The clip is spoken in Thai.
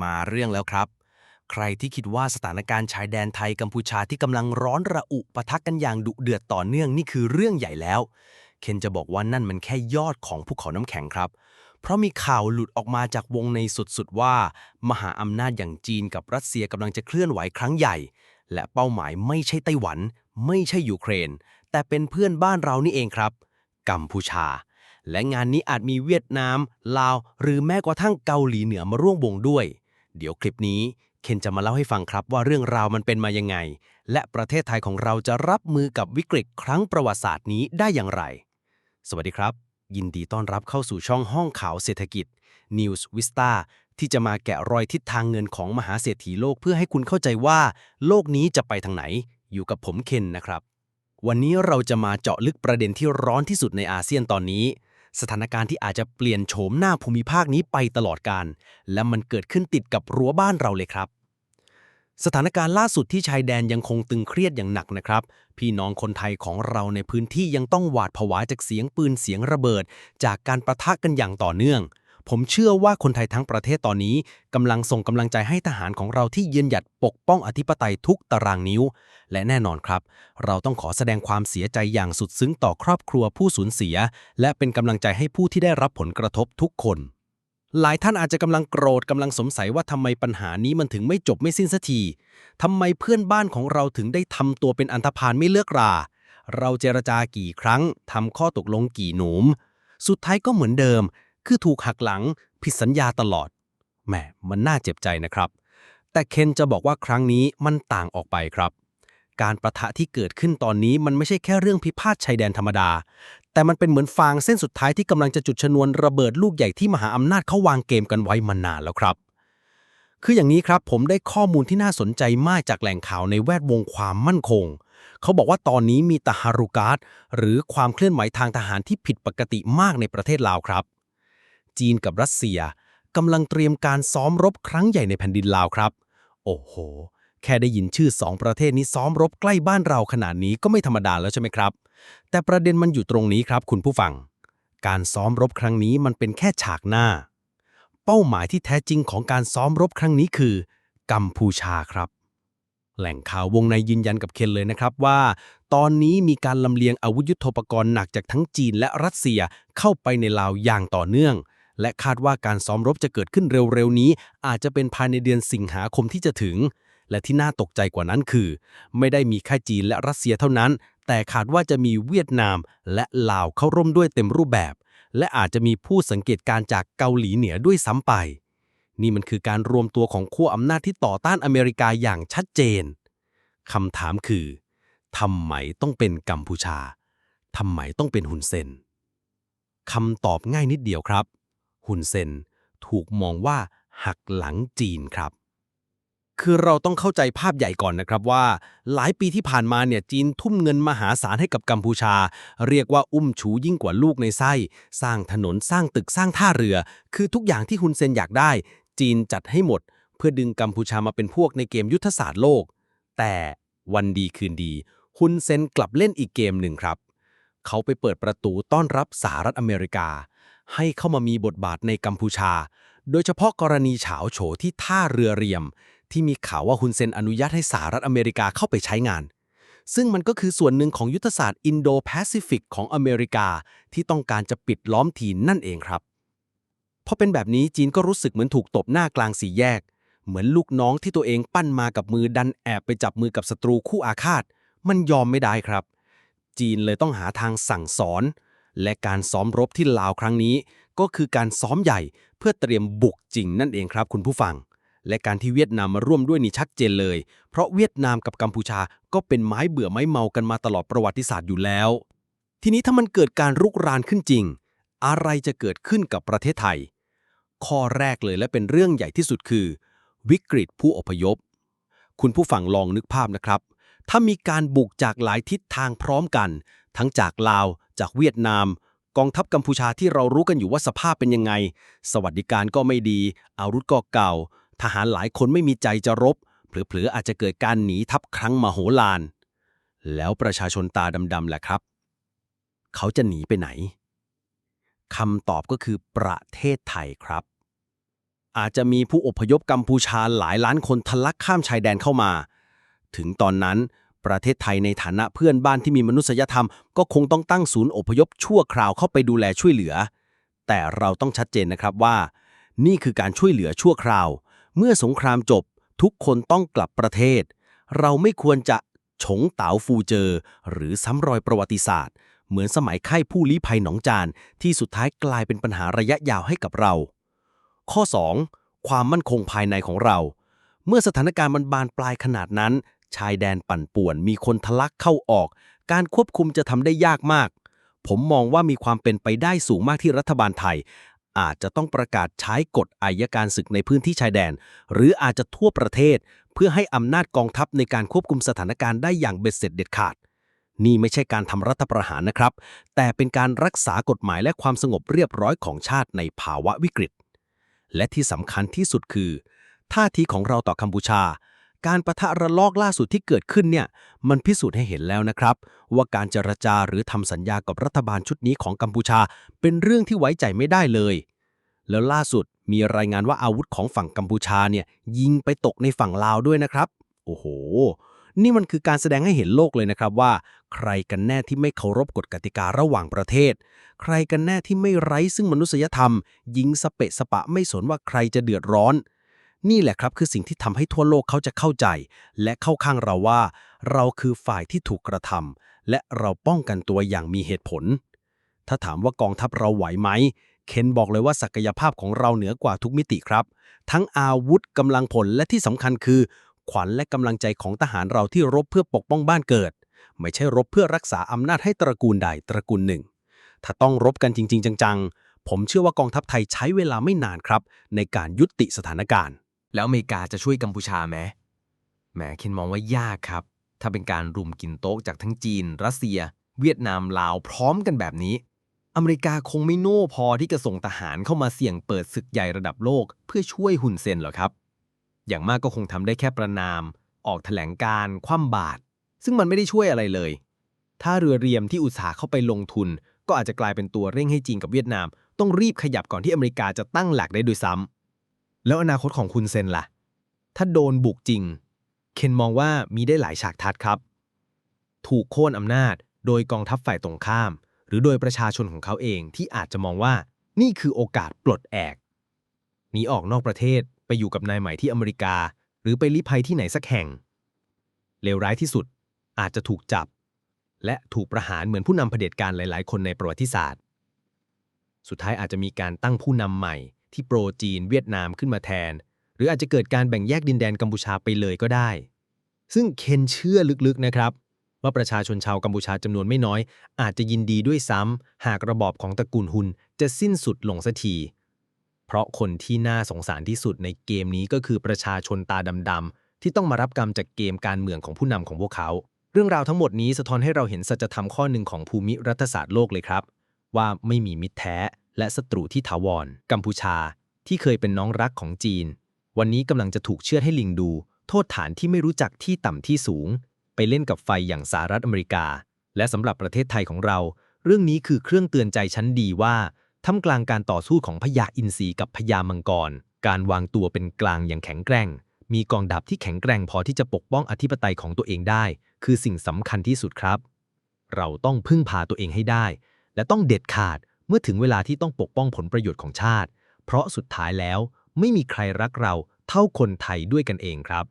มาเรื่องแล้วครับ ใครที่คิดว่าสถานการณ์ชายแดนไทยกัมพูชาที่กำลังร้อนระอุปะทะกันอย่างดุเดือดต่อเนื่องนี่คือเรื่องใหญ่แล้ว เคนจะบอกว่านั่นมันแค่ยอดของภูเขาน้ำแข็งครับ เพราะมีข่าวหลุดออกมาจากวงในสุดๆว่า มหาอำนาจอย่างจีนกับรัสเซียกำลังจะเคลื่อนไหวครั้งใหญ่ และเป้าหมายไม่ใช่ไต้หวัน ไม่ใช่ยูเครน แต่เป็นเพื่อนบ้านเรานี่เองครับ กัมพูชาและงานนี้อาจมีเวียดนาม ลาว หรือแม้กระทั่งเกาหลีเหนือมาร่วมวงด้วย เดี๋ยวคลิปนี้เคนจะมาเล่าให้ฟังครับว่าเรื่องราวมันเป็นมายังไง และประเทศไทยของเราจะรับมือกับวิกฤตครั้งประวัติศาสตร์นี้ได้อย่างไร สวัสดีครับ ยินดีต้อนรับเข้าสู่ช่องห้องข่าวเศรษฐกิจ News Vista ที่จะมาแกะรอยทิศทางเงินของมหาเศรษฐีโลกเพื่อให้คุณเข้าใจว่า โลกนี้จะไปทางไหน อยู่กับผมเคนนะครับ วันนี้เราจะมาเจาะลึกประเด็นที่ร้อนที่สุดในอาเซียนตอนนี้ สถานการณ์ที่อาจจะเปลี่ยนโฉมหน้าภูมิภาคนี้ไปตลอดการ และมันเกิดขึ้นติดกับรั้วบ้านเราเลยครับ สถานการณ์ล่าสุดที่ชายแดนยังคงตึงเครียดอย่างหนักนะครับ พี่น้องคนไทยของเราในพื้นที่ยังต้องหวาดผวาจากเสียงปืนเสียงระเบิด จากการประทะกันอย่างต่อเนื่อง ผมเชื่อว่าคนไทยทั้งประเทศตอนนี้กำลังส่งกำลังใจให้ทหารของเราที่ยืนหยัดปกป้องอธิปไตยทุกตารางนิ้ว และแน่นอนครับ เราต้องขอแสดงความเสียใจอย่างสุดซึ้งต่อครอบครัวผู้สูญเสีย และเป็นกำลังใจให้ผู้ที่ได้รับผลกระทบทุกคน หลายท่านอาจจะกำลังโกรธกำลังสงสัยว่าทำไมปัญหานี้มันถึงไม่จบไม่สิ้นสักทีทำไมเพื่อนบ้านของเราถึงได้ทำตัวเป็นอันธพาลไม่เลือกราเราเจรจากี่ครั้งทำข้อตกลงกี่หนุม สุดท้ายก็เหมือนเดิม คือถูกหักหลังผิดสัญญาตลอดแหมมันน่าเจ็บใจนะครับ แต่เคนจะบอกว่าครั้งนี้มันต่างออกไปครับ การประทะที่เกิดขึ้นตอนนี้มันไม่ใช่แค่เรื่องพิพาทชายแดนธรรมดา แต่มันเป็นเหมือนฟางเส้นสุดท้ายที่กำลังจะจุดชนวนระเบิดลูกใหญ่ที่มหาอำนาจเขาวางเกมกันไว้มานานแล้วครับคืออย่างนี้ครับผมได้ข้อมูลที่น่าสนใจมากจากแหล่งข่าวในแวดวงความมั่นคง เขาบอกว่าตอนนี้มีตาฮารุการ์ดหรือความเคลื่อนไหวทางทหารที่ผิดปกติมากในประเทศลาวครับ จีนกับรัสเซียกำลังเตรียมการซ้อมรบครั้งใหญ่ในแผ่นดินลาวครับ โอ้โห แค่ได้ยินชื่อสองประเทศนี้ซ้อมรบใกล้บ้านเราขนาดนี้ก็ไม่ธรรมดาแล้วใช่ไหมครับ แต่ประเด็นมันอยู่ตรงนี้ครับคุณผู้ฟัง การซ้อมรบครั้งนี้มันเป็นแค่ฉากหน้า เป้าหมายที่แท้จริงของการซ้อมรบครั้งนี้คือ กัมพูชาครับ แหล่งข่าววงในยืนยันกับเคนเลยนะครับว่า ตอนนี้มีการลำเลียงอาวุธยุโทโธปกรณ์หนักจากทั้งจีนและรัสเซียเข้าไปในลาวอย่างต่อเนื่อง และคาดว่าการซ้อมรบจะเกิดขึ้นเร็วๆนี้ อาจจะเป็นภายในเดือนสิงหาคมที่จะถึง และที่น่าตกใจกว่านั้นคือ ไม่ได้มีแค่จีนและรัสเซียเท่านั้น แต่คาดว่าจะมีเวียดนาม และลาวเข้าร่วมด้วยเต็มรูปแบบ และอาจจะมีผู้สังเกตการณ์จากเกาหลีเหนือด้วยซ้ำไป นี่มันคือการรวมตัวของขั้วอำนาจที่ต่อต้านอเมริกาอย่างชัดเจนคำถามคือทำไมต้องเป็นกัมพูชาทำไมต้องเป็นฮุนเซนคำตอบง่ายนิดเดียวครับ ฮุนเซนถูกมองว่าหักหลังจีนครับ คือเราต้องเข้าใจภาพใหญ่ก่อนนะครับว่า หลายปีที่ผ่านมาเนี่ยจีนทุ่มเงินมหาศาลให้กับกัมพูชา เรียกว่าอุ้มชูยิ่งกว่าลูกในไส้ สร้างถนนสร้างตึกสร้างท่าเรือ คือทุกอย่างที่ฮุนเซนอยากได้ จีนจัดให้หมด เพื่อดึงกัมพูชามาเป็นพวกในเกมยุทธศาสตร์โลก แต่วันดีคืนดีฮุนเซนกลับเล่นอีกเกมหนึ่งครับ เขาไปเปิดประตูต้อนรับสหรัฐอเมริกา ให้เข้ามามีบทบาทในกัมพูชา โดยเฉพาะกรณีเฉาโฉที่ท่าเรือเรียม ที่มีข่าวว่าฮุนเซนอนุญาตให้สหรัฐอเมริกาเข้าไปใช้งาน ซึ่งมันก็คือส่วนหนึ่งของยุทธศาสตร์อินโดแปซิฟิกของอเมริกา ที่ต้องการจะปิดล้อมทีนนั่นเองครับพอเป็นแบบนี้จีนก็รู้สึกเหมือนถูกตบหน้ากลางสี่แยก เหมือนลูกน้องที่ตัวเองปั้นมากับมือดันแอบไปจับมือกับศัตรูคู่อาฆาต มันยอมไม่ได้ครับ จีนเลยต้องหาทางสั่งสอน และการซ้อมรบที่ลาวครั้งนี้ ก็คือการซ้อมใหญ่เพื่อเตรียมบุกจริงนั่นเองครับคุณผู้ฟัง และการที่เวียดนามมาร่วมด้วยนี่ชัดเจนเลย เพราะเวียดนามกับกัมพูชาก็เป็นไม้เบื่อไม้เมากันมาตลอดประวัติศาสตร์อยู่แล้ว ทีนี้ถ้ามันเกิดการรุกรานขึ้นจริง อะไรจะเกิดขึ้นกับประเทศไทย ข้อแรกเลยและเป็นเรื่องใหญ่ที่สุดคือ วิกฤตผู้อพยพ คุณผู้ฟังลองนึกภาพนะครับถ้ามีการบุกจากหลายทิศทางพร้อมกัน ทั้งจากลาว จากเวียดนาม กองทัพกัมพูชาที่เรารู้กันอยู่ว่าสภาพเป็นยังไง สวัสดิการก็ไม่ดี อาวุธก็เก่า ทหารหลายคนไม่มีใจจะรบ เผลอๆอาจจะเกิดการหนีทัพครั้งมโหฬารแล้วประชาชนตาดำๆแหละครับ เขาจะหนีไปไหนคำตอบก็คือประเทศไทยครับ อาจจะมีผู้อพยพกัมพูชาหลายล้านคนทะลักข้ามชายแดนเข้ามา ถึงตอนนั้น ประเทศไทยในฐานะเพื่อนบ้านที่มีมนุษยธรรม ก็คงต้องตั้งศูนย์อพยพชั่วคราวเข้าไปดูแลช่วยเหลือ แต่เราต้องชัดเจนนะครับว่า นี่คือการช่วยเหลือชั่วคราว เมื่อสงครามจบ ทุกคนต้องกลับประเทศ เราไม่ควรจะฉงเต๋าฟูเจอ หรือซ้ำรอยประวัติศาสตร์ เหมือนสมัยไข้ผู้ลี้ภัยหนองจาน ที่สุดท้ายกลายเป็นปัญหาระยะยาวให้กับเรา ข้อ 2. ความมั่นคงภายในของเรา เมื่อสถานการณ์มันบานปลายขนาดนั้น ชายแดนปั่นป่วน มีคนทะลักเข้าออก การควบคุมจะทำได้ยากมาก ผมมองว่ามีความเป็นไปได้สูงมากที่รัฐบาลไทย อาจจะต้องประกาศใช้กฎอายการศึกในพื้นที่ชายแดน หรืออาจจะทั่วประเทศ เพื่อให้อำนาจกองทัพในการควบคุมสถานการณ์ได้อย่างเบ็ดเสร็จเด็ดขาด นี่ไม่ใช่การทำรัฐประหารนะครับ แต่เป็นการรักษากฎหมายและความสงบเรียบร้อยของชาติในภาวะวิกฤต และที่สำคัญที่สุดคือ ท่าทีของเราต่อกัมพูชา การประทะระลอกล่าสุดที่เกิดขึ้นเนี่ยมันพิสูจน์ให้เห็นแล้วนะครับ ว่าการเจรจาหรือทำสัญญากับรัฐบาลชุดนี้ของกัมพูชา เป็นเรื่องที่ไว้ใจไม่ได้เลย แล้วล่าสุดมีรายงานว่าอาวุธของฝั่งกัมพูชาเนี่ยยิงไปตกในฝั่งลาวด้วยนะครับ โอ้โห นี่มันคือการแสดงให้เห็นโลกเลยนะครับว่า ใครกันแน่ที่ไม่เคารพกฎกติการะหว่างประเทศ ใครกันแน่ที่ไม่ไร้ซึ่งมนุษยธรรม ยิงสเปะสปะไม่สนว่าใครจะเดือดร้อน นี่แหละครับคือสิ่งที่ทำให้ทั่วโลกเขาจะเข้าใจ และเข้าข้างเราว่า เราคือฝ่ายที่ถูกกระทำและเราป้องกันตัวอย่างมีเหตุผล ถ้าถามว่ากองทัพเราไหวไหม เคนบอกเลยว่าศักยภาพของเราเหนือกว่าทุกมิติครับ ทั้งอาวุธกำลังผลและที่สำคัญคือ ขวัญและกำลังใจของทหารเราที่รบเพื่อปกป้องบ้านเกิด ไม่ใช่รบเพื่อรักษาอำนาจให้ตระกูลใดตระกูลหนึ่ง ถ้าต้องรบกันจริง ๆ จังๆ ผมเชื่อว่ากองทัพไทยใช้เวลาไม่นานครับ ในการยุติสถานการณ์ แล้วอเมริกาจะช่วยกัมพูชาไหมแหมเคนมองว่ายากครับ ถ้าเป็นการรุมกินโต๊ะจากทั้งจีน รัสเซีย เวียดนามลาวพร้อมกันแบบนี้ อเมริกาคงไม่โน่พอที่จะส่งทหารเข้ามาเสี่ยงเปิดศึกใหญ่ระดับโลก เพื่อช่วยหุ่นเซนหรอครับ อย่างมากก็คงทำได้แค่ประนาม ออกแถลงการคว่ำบาตรซึ่งมันไม่ได้ช่วยอะไรเลย ถ้าเรือเรียมที่อุตสาห์เข้าไปลงทุน ก็อาจจะกลายเป็นตัวเร่งให้จีนกับเวียดนาม ต้องรีบขยับก่อนที่อเมริกาจะตั้งหลักได้ด้วยซ้ำ แล้วอนาคตของคุณเซนล่ะ ถ้าโดนบุกจริง เคนมองว่ามีได้หลายฉากทัดครับ ถูกโค่นอำนาจโดยกองทัพฝ่ายตรงข้าม หรือโดยประชาชนของเขาเองที่อาจจะมองว่านี่คือโอกาสปลดแอกหนีออกนอกประเทศไปอยู่กับนายใหม่ที่อเมริกา หรือไปลี้ภัยที่ไหนสักแห่ง เลวร้ายที่สุดอาจจะถูกจับ และถูกประหารเหมือนผู้นำเผด็จการหลาย ๆ คนในประวัติศาสตร์ สุดท้ายอาจจะมีการตั้งผู้นำใหม่ ที่โปรจีนเวียดนามขึ้นมาแทน หรืออาจจะเกิดการแบ่งแยกดินแดนกัมพูชาไปเลยก็ได้ ซึ่งเคนเชื่อลึกๆนะครับ ว่าประชาชนชาวกัมพูชาจำนวนไม่น้อย อาจจะยินดีด้วยซ้ำหากระบอบของตระกูลฮุนจะสิ้นสุดลงสักทีเพราะคนที่น่าสงสารที่สุดในเกมนี้ก็คือประชาชนตาดำๆที่ต้องมารับกรรมจากเกมการเมืองของผู้นำของพวกเขา เรื่องราวทั้งหมดนี้สะท้อนให้เราเห็นสัจธรรมข้อหนึ่งของภูมิรัฐศาสตร์โลกเลยครับ ว่าไม่มีมิตรแท้ และศัตรูที่ถาวร กัมพูชา ที่เคยเป็นน้องรักของจีน วันนี้กำลังจะถูกเชื่อให้ลิงดู โทษฐานที่ไม่รู้จักที่ต่ำที่สูง ไปเล่นกับไฟอย่างสหรัฐอเมริกา และสำหรับประเทศไทยของเรา เรื่องนี้คือเครื่องเตือนใจชั้นดีว่าท่ามกลางการต่อสู้ของพญาอินทรีกับพญามังกร การวางตัวเป็นกลางอย่างแข็งแกร่ง มีกองดับที่แข็งแกร่งพอที่จะปกป้องอธิปไตยของตัวเองได้ คือสิ่งสำคัญที่สุดครับ เราต้องพึ่งพาตัวเองให้ได้ และต้องเด็ดขาด มื่อถึงเวลาที่ต้องปกป้องผลประโยชน์ของชาติ เพราะสุดท้ายแล้วไม่มีใครรักเราเท่าคนไทยด้วยกันเองครับ